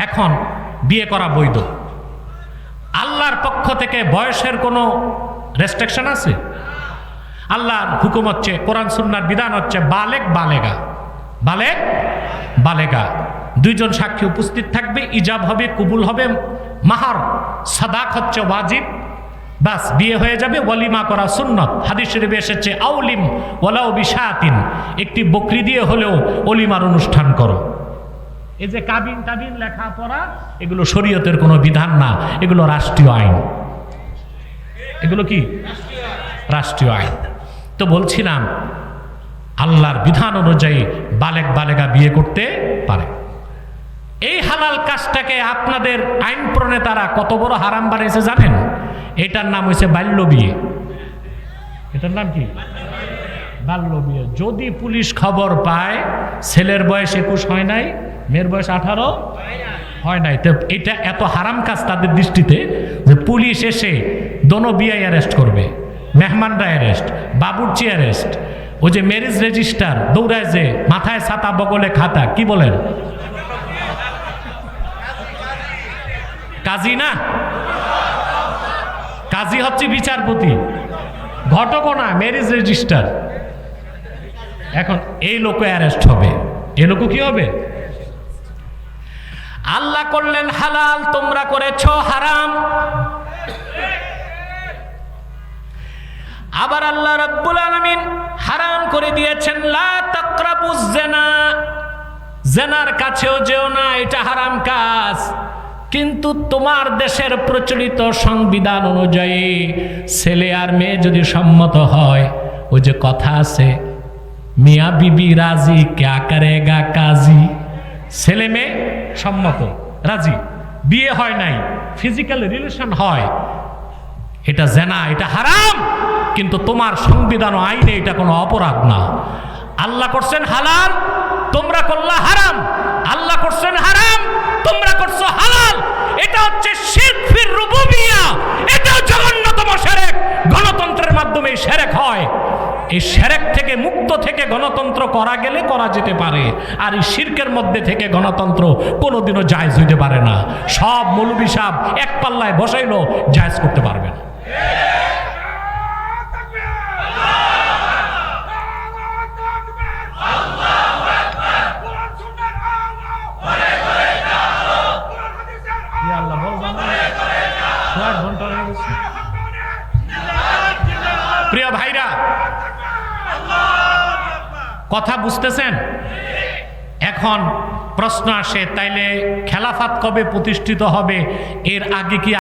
এখন বিয়ে করা বৈধ। আল্লাহর পক্ষ থেকে বয়সের কোনো রেস্ট্রিকশন আছে? আল্লাহর হুকুম হচ্ছে, কোরআন সুন্নার বিধান হচ্ছে বালেক বালেগা। বালেক বালেগা। দুইজন সাক্ষী উপস্থিত থাকবে, ইজাব হবে, কবুল হবে, মাহার, সাদাক হচ্ছে ওয়াজিব। বাস, বিয়ে হয়ে যাবে, ওয়ালিমা করা সুন্নত। হাদিস শরীফে এসেছে, আউলিম ওয়ালাউ বিশাতিন। একটি বকরি দিয়ে হলেও অলিমার অনুষ্ঠান করো। এই যে কাবিন টাবিন লেখাপড়া এগুলো শরীয়তের কোনো বিধান না। এগুলো রাষ্ট্রীয় আইন। এগুলো কি? রাষ্ট্রীয় আইন। তো বলছিলাম, আল্লাহর বিধান অনুযায়ী বালেক বালেগা বিয়ে করতে পারে। এই হালাল কাজটাকে আপনাদের আইন প্রণেতারা কত বড় হারাম বানিয়েছে জানেন? এটার নাম হয়েছে বাল্য বিয়ে। এটার নাম কি? বাল্য বিয়ে। যদি পুলিশ খবর পায়, ছেলের বয়স একুশ হয় নাই মেয়ের বয়স আঠারো? হয় নাই। তো এটা এত হারাম কাজ তাদের দৃষ্টিতে যে পুলিশ এসে দোনো বিয়ে অ্যারেস্ট করবে মেহমানরা অ্যারেস্ট, বাবুর্চি অ্যারেস্ট। ওই যে ম্যারেজ রেজিস্টার দৌড়ায় যে মাথায় ছাতা বগলে খাতা, কি বলেন? কাজী না? কাজী হচ্ছে বিচারপতি। ঘটকও না ম্যারেজ রেজিস্টার এখন এই লোক অ্যারেস্ট হবে। এই লোক কি হবে? আল্লাহ করলেন হালাল, তোমরা করেছ হারাম। আবার আল্লাহ রাব্বুল আলামিন হারাম করে দিয়েছেন জেনা জেনার কাছেও যেও না, এটা হারাম কাজ। কিন্তু তোমার দেশের প্রচলিত সংবিধান অনুযায়ী ছেলে আর মেয়ে যদি সম্মত হয়, ওই যে কথা আছে, মিয়া বিবি রাজি, ক্যা করেগা কাজী? ছেলে মেয়ে সম্মত। রাজি? বিয়ে হয় নাই। ফিজিক্যাল রিলেশন হয়। এটা জেনা, এটা হারাম। কিন্তু তোমার সংবিধান আইনে এটা কোনো অপরাধ না। আল্লাহ করছেন হালাল, তোমরা করলা হারাম আল্লাহ করছেন হারাম তোমরা করছ হালাল এটা হচ্ছে শিরফির রুবুবিয়া এটা জঘন্যতম সেরেক গণতন্ত্রের মাধ্যমে এই সেরেক হয় এই সেরেক থেকে মুক্ত থেকে গণতন্ত্র করা গেলে করা যেতে পারে আর এই শির্কের মধ্যে থেকে গণতন্ত্র কোনোদিনও জায়জ হইতে পারে না সব মৌলবী সাহ এক পাল্লায় বসাইলো জায়জ করতে পারবে না হয়ে প্রিয় ভাইরা, কথা বুঝতেছেন? এখন প্রশ্ন আসে, তাইলে খেলাফাত কবে প্রতিষ্ঠিত হবে? এর আগে কি